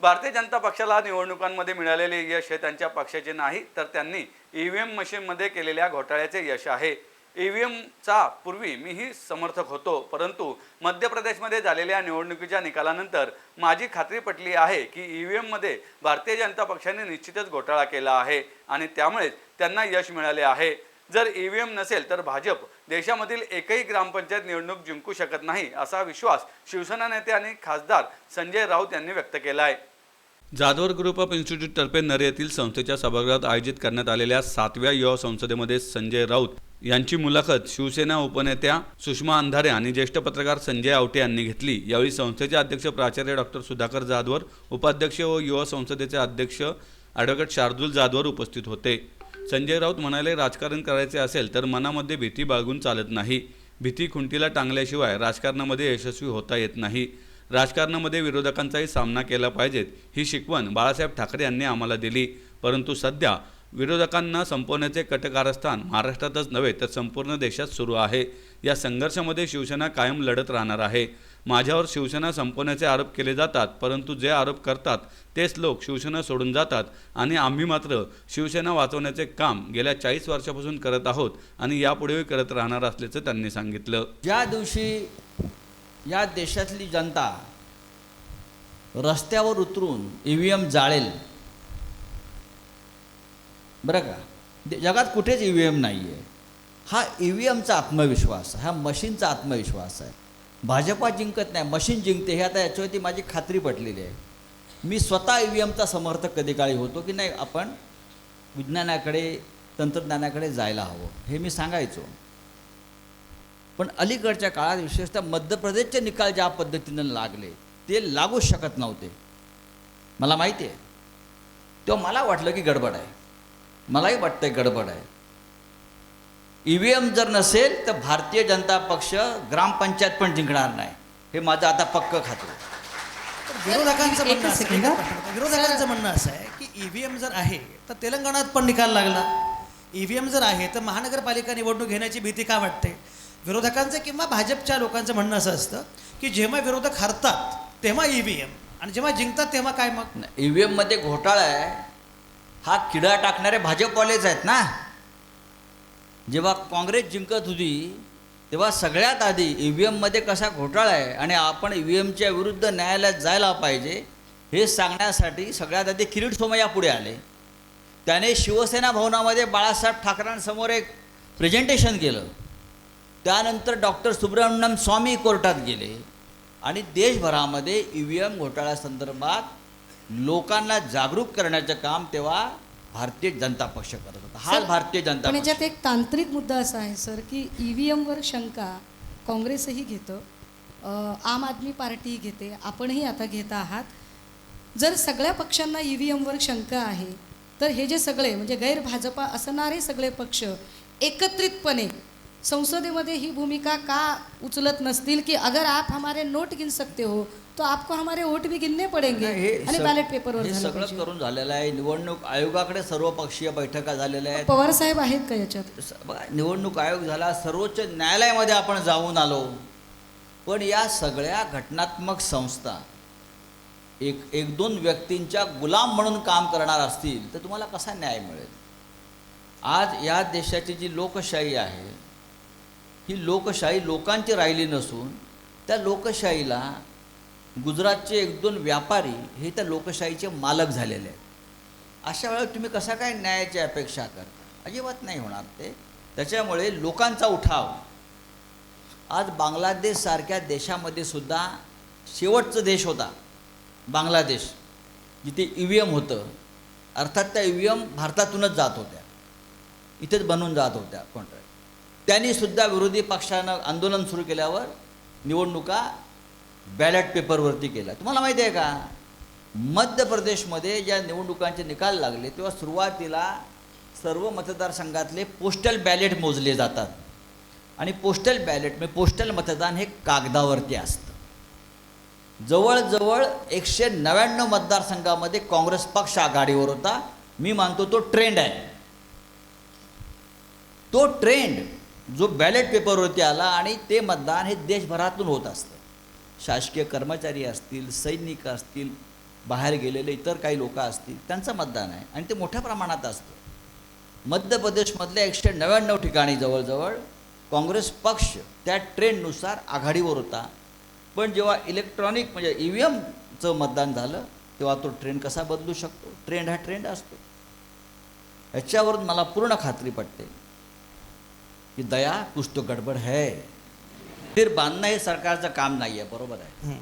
भारतीय जनता पक्षाला निवडणुकांमध्ये मिळालेले यश हे त्यांच्या पक्षाचे नाही तर त्यांनी ई व्ही एम मशीनमध्ये केलेल्या घोटाळ्याचे यश आहे. ई व्ही एमचा पूर्वी मीही समर्थक होतो परंतु मध्य प्रदेशमध्ये झालेल्या निवडणुकीच्या निकालानंतर माझी खात्री पटली आहे की ई व्ही एममध्ये भारतीय जनता पक्षाने निश्चितच घोटाळा केला आहे आणि त्यामुळेच त्यांना यश मिळाले आहे. जर ई व्ही एम नसेल तर भाजप देशामधील एकही ग्रामपंचायत निवडणूक जिंकू शकत नाही असा विश्वास शिवसेना नेते आणि खासदार संजय राऊत यांनी व्यक्त केला आहे जाधवर ग्रुप ऑफ इन्स्टिट्यूटतर्फे नरे येथील संस्थेच्या सभागृहात आयोजित करण्यात आलेल्या सातव्या युवा संसदेमध्ये संजय राऊत यांची मुलाखत शिवसेना उपनेत्या सुषमा अंधारे आणि ज्येष्ठ पत्रकार संजय आवटे यांनी घेतली. यावेळी संस्थेचे अध्यक्ष प्राचार्य डॉक्टर सुधाकर जाधवर उपाध्यक्ष व युवा संसदेचे अध्यक्ष ॲडव्होकेट शार्दूल जाधवर उपस्थित होते. संजय राऊत म्हणाले राजकारण करायचे असेल तर मनामध्ये भीती बाळगून चालत नाही. भीती खुंटीला टांगल्याशिवाय राजकारणामध्ये यशस्वी होता येत नाही. राजकारणामध्ये विरोधकांचाही सामना केला पाहिजेत ही शिकवण बाळासाहेब ठाकरे यांनी आम्हाला दिली. परंतु सध्या विरोधकांना संपवण्याचे कटकारस्थान महाराष्ट्रातच नव्हे तर संपूर्ण देशात सुरू आहे. या संघर्षामध्ये शिवसेना कायम लढत राहणार आहे. माझ्यावर शिवसेना संपवण्याचे आरोप केले जातात परंतु जे आरोप करतात तेच लोक शिवसेना सोडून जातात आणि आम्ही मात्र शिवसेना वाचवण्याचे काम गेल्या चाळीस वर्षापासून करत आहोत आणि यापुढेही करत राहणार असल्याचं त्यांनी सांगितलं. ज्या दिवशी या देशातली जनता रस्त्यावर उतरून ई व्ही एम जाळेल. बरं का? जगात कुठेच ई व्ही एम नाही आहे हा ई व्ही एमचा आत्मविश्वास हा मशीनचा आत्मविश्वास आहे. भाजपा जिंकत नाही मशीन जिंकते हे आता याच्यावरती माझी खात्री पटलेली आहे. मी स्वतः ई व्ही एमचा समर्थक कधी काळी होतो की नाही आपण विज्ञानाकडे तंत्रज्ञानाकडे जायला हवं हे मी सांगायचो. पण अलीकडच्या काळात विशेषतः मध्य प्रदेशचे निकाल ज्या पद्धतीनं लागले ते लागूच शकत नव्हते. मला माहिती आहे. तेव्हा मला वाटलं की गडबड आहे. मलाही वाटतंय गडबड आहे. ई व्ही एम जर नसेल तर भारतीय जनता पक्ष ग्रामपंचायत पण जिंकणार नाही. हे माझं आता पक्क खातं विरोधकांचं म्हणणं असं. विरोधकांचं म्हणणं असं आहे की ईव्हीएम जर आहे तर तेलंगणात पण निकाल लागला. ईव्हीएम जर आहे तर महानगरपालिका निवडणूक घेण्याची भीती का वाटते? विरोधकांचं किंवा भाजपच्या लोकांचं म्हणणं असं असतं की जेव्हा विरोधक हरतात तेव्हा ई व्ही एम आणि जेव्हा जिंकतात तेव्हा काय मग? ई व्ही एममध्ये घोटाळा आहे. हा किडा टाकणारे भाजपवालेच आहेत ना. जेव्हा काँग्रेस जिंकत होती तेव्हा सगळ्यात आधी ई व्ही एममध्ये कसा घोटाळा आहे आणि आपण ई व्ही एमच्या विरुद्ध न्यायालयात जायला पाहिजे हे सांगण्यासाठी सगळ्यात आधी किरीट सोमय्या पुढे आले. त्याने शिवसेना भवनामध्ये बाळासाहेब ठाकरेंसमोर एक प्रेझेंटेशन केलं. त्यानंतर डॉक्टर सुब्रमण्यम स्वामी कोर्टात गेले आणि देशभरामध्ये ई व्ही एम घोटाळ्यासंदर्भात लोकांना जागरूक करण्याचं काम तेव्हा भारतीय जनता पक्ष करत होता. हा भारतीय जनता पण याच्यात एक तांत्रिक मुद्दा असा आहे सर की ई व्ही एमवर शंका काँग्रेसही घेतं आम आदमी पार्टी घेते आपणही आता घेत आहात. जर सगळ्या पक्षांना ई व्ही एमवर शंका आहे तर हे जे सगळे म्हणजे गैर भाजपा असणारे सगळे पक्ष एकत्रितपणे संसदेमध्ये ही भूमिका का उचलत नसतील की अगर आप हमारे नोट गिन सकते हो तो आपको हमारे वोट भी गिनने पडेंगे आणि बॅलेट पेपरवर हे सगळं. करून झालेलं आहे. निवडणूक आयोगाकडे सर्व पक्षीय बैठका झालेल्या आहेत. पवार साहेब आहेत का याच्यात? निवडणूक आयोग झाला सर्वोच्च न्यायालयामध्ये आपण जाऊन आलो. पण या सगळ्या घटनात्मक संस्था एक एक दोन व्यक्तींच्या गुलाम म्हणून काम करणार असतील तर तुम्हाला कसा न्याय मिळेल? आज या देशाची जी लोकशाही आहे ही लोकशाही लोकांची राहिली नसून त्या लोकशाहीला गुजरातचे एक दोन व्यापारी हे त्या लोकशाहीचे मालक झालेले आहेत. अशा वेळेला तुम्ही कसा काय न्यायाची अपेक्षा करता? अजिबात नाही होणार ते. त्याच्यामुळे लोकांचा उठाव. आज बांगलादेशसारख्या देशामध्ये सुद्धा शेवटचा देश होता बांगलादेश जिथे ई व्ही एम होतं. अर्थात त्या ई व्ही एम भारतातूनच जात होत्या. इथेच बनवून जात होत्या कॉन्ट्रॅक्ट त्यांनी सुद्धा विरोधी पक्षानं आंदोलन सुरू केल्यावर निवडणुका बॅलेट पेपरवरती केल्या. तुम्हाला माहिती आहे का? मध्य प्रदेशमध्ये ज्या निवडणुकांचे निकाल लागले तेव्हा सुरुवातीला सर्व मतदारसंघातले पोस्टल बॅलेट मोजले जातात. आणि पोस्टल बॅलेट म्हणजे पोस्टल मतदान हे कागदावरती असतं. जवळजवळ एकशे नव्याण्णव मतदारसंघामध्ये काँग्रेस पक्ष आघाडीवर होता. मी मानतो तो ट्रेंड आहे. तो ट्रेंड जो बॅलेट पेपरवरती आला आणि ते मतदान हे देशभरातून होत असतं. शासकीय कर्मचारी असतील सैनिक असतील बाहेर गेलेले इतर काही लोक असतील त्यांचं मतदान आहे आणि ते मोठ्या प्रमाणात असतं. मध्य प्रदेशमधल्या एकशे नव्याण्णव ठिकाणी जवळजवळ काँग्रेस पक्ष त्या ट्रेंडनुसार आघाडीवर होता. पण जेव्हा इलेक्ट्रॉनिक म्हणजे ई व्ही एमचं मतदान झालं तेव्हा तो ट्रेंड कसा बदलू शकतो? ट्रेंड हा ट्रेंड असतो. ह्याच्यावरून मला पूर्ण खात्री पटते. की दया कुछ तो गडबड है। फिर बांधणं हे सरकारचं काम नाही आहे बरोबर आहे.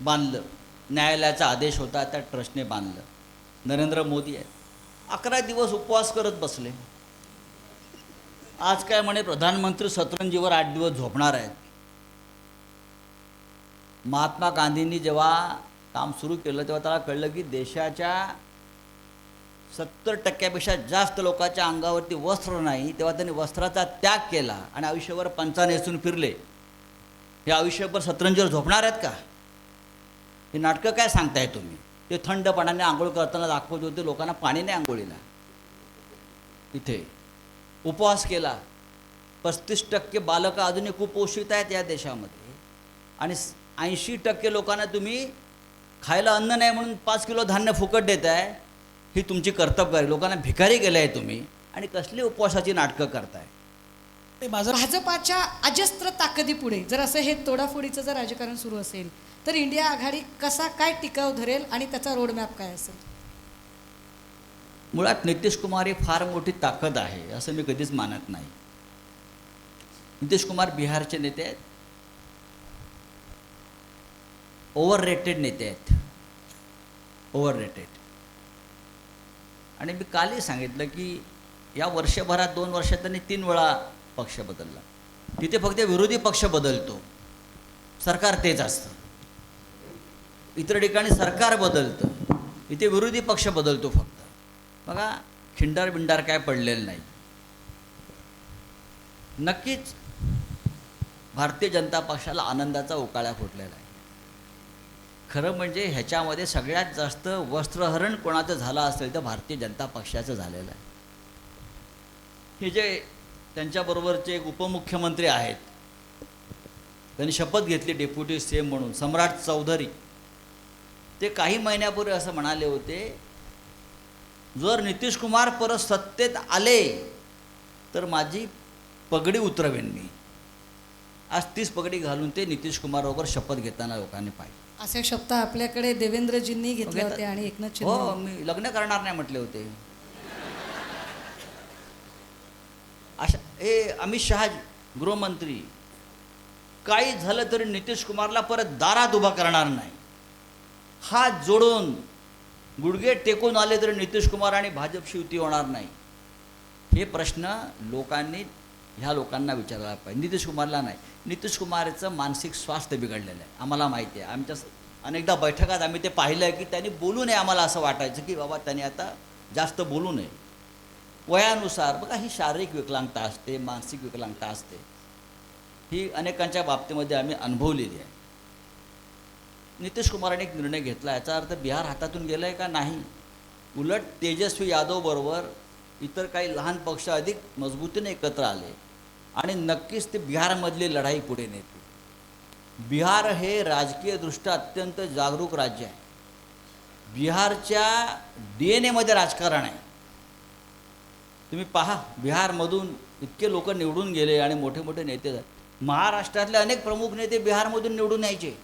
बांधलं. न्यायालयाचा आदेश होता त्या ट्रस्टने बांधलं. नरेंद्र मोदी आहे अकरा दिवस उपवास करत बसले. आज काय म्हणे प्रधानमंत्री सतरंजीवर आठ दिवस झोपणार आहेत. महात्मा गांधींनी जेव्हा काम सुरू केलं तेव्हा त्याला कळलं की देशाच्या सत्तर टक्क्यापेक्षा जास्त लोकांच्या अंगावरती वस्त्र नाही तेव्हा त्यांनी वस्त्राचा त्याग केला आणि आयुष्यभर पंचा नेसून फिरले. हे आयुष्यभर सतरंजीवर झोपणार आहेत का? हे नाटकं काय सांगताय तुम्ही? ते थंड पाण्याने आंघोळ करताना दाखवत होते लोकांना पाणी नाही आंघोळीला. इथे. उपवास केला. पस्तीस टक्के बालकं अजूनही कुपोषित आहेत या देशामध्ये. आणि ऐंशी टक्के लोकांना तुम्ही खायला अन्न नाही म्हणून पाच किलो धान्य फुकट देत आहे ही तुमची कर्तव्य लोकांना भिकारी गेले आहे तुम्ही आणि कसली उपवासाची नाटकं करताय? ते माझं भाजपाच्या अजस्त्र ताकदीपुढे जर असं हे तोडाफोडीचं जर राजकारण सुरू असेल तर इंडिया आघाडी कसा काय टिकाव धरेल आणि त्याचा रोडमॅप काय असेल? मुळात नितीश कुमार ही फार मोठी ताकद आहे असं मी कधीच मानत नाही. नितीश कुमार बिहारचे नेते आहेत. ओव्हर रेटेड नेते आहेत. ओव्हर रेटेड आणि मी कालही सांगितलं की या वर्षभरात दोन वर्षात त्यांनी तीन वेळा पक्ष बदलला. तिथे फक्त विरोधी पक्ष बदलतो. सरकार तेच असतं. इतर ठिकाणी सरकार बदलतं. इथे विरोधी पक्ष बदलतो फक्त. बघा खिंडार बिंडार काय पडलेलं नाही. नक्कीच भारतीय जनता पक्षाला आनंदाचा उकाळा फुटलेला आहे. खरं म्हणजे ह्याच्यामध्ये सगळ्यात जास्त वस्त्रहरण कोणाचं झालं असेल तर भारतीय जनता पक्षाचं झालेलं आहे. हे जे त्यांच्याबरोबरचे एक उपमुख्यमंत्री आहेत त्यांनी शपथ घेतली डेप्युटी सी एम म्हणून सम्राट चौधरी. ते काही महिन्यापूर्वी असं म्हणाले होते जर नितीश कुमार परत सत्तेत आले तर माझी पगडी उतरवेन मी. आज तीच पगडी घालून ते नितीश कुमारबरोबर शपथ घेताना लोकांनी पाहिजे असे शब्द आपल्याकडे देवेंद्रजींनी घेतले होते आणि एकनाथ हो शिंदे मी लग्न करणार नाही म्हटले होते. अशा हे अमित शहा गृहमंत्री. काही झालं तरी नितीश कुमारला परत दारात उभा करणार नाही. हात जोडून गुडघे टेकून आले तरी नितीश कुमार आणि भाजपशी युती होणार नाही. हे प्रश्न लोकांनी ह्या लोकांना विचारायला पाहिजे. नितीश कुमारला नाही. नितीश कुमारचं मानसिक स्वास्थ्य बिघडलेलं आहे. आम्हाला माहिती आहे. आमच्या अनेकदा बैठकात आम्ही ते पाहिलं आहे की त्यांनी बोलू नये आम्हाला असं वाटायचं की बाबा त्यांनी आता जास्त बोलू नये. वयानुसार बघा ही शारीरिक विकलांगता असते मानसिक विकलांगता असते. ही अनेकांच्या बाबतीमध्ये आम्ही अनुभवलेली आहे. नितीश कुमारांनी एक निर्णय घेतला. याचा अर्थ बिहार हातातून गेलं आहे का नाही? उलट तेजस्वी यादवबरोबर इतर काही लहान पक्ष अधिक मजबूतीने एकत्र आले. आणि नक्कीच ते बिहारमधली लढाई पुढे नेते बिहार हे राजकीयदृष्ट्या अत्यंत जागरूक राज्य आहे. बिहारच्या डी एन एमध्ये राजकारण आहे. तुम्ही पहा बिहारमधून इतके लोक निवडून गेले आणि मोठे मोठे नेते झाले. महाराष्ट्रातले अनेक प्रमुख नेते बिहारमधून निवडून यायचे.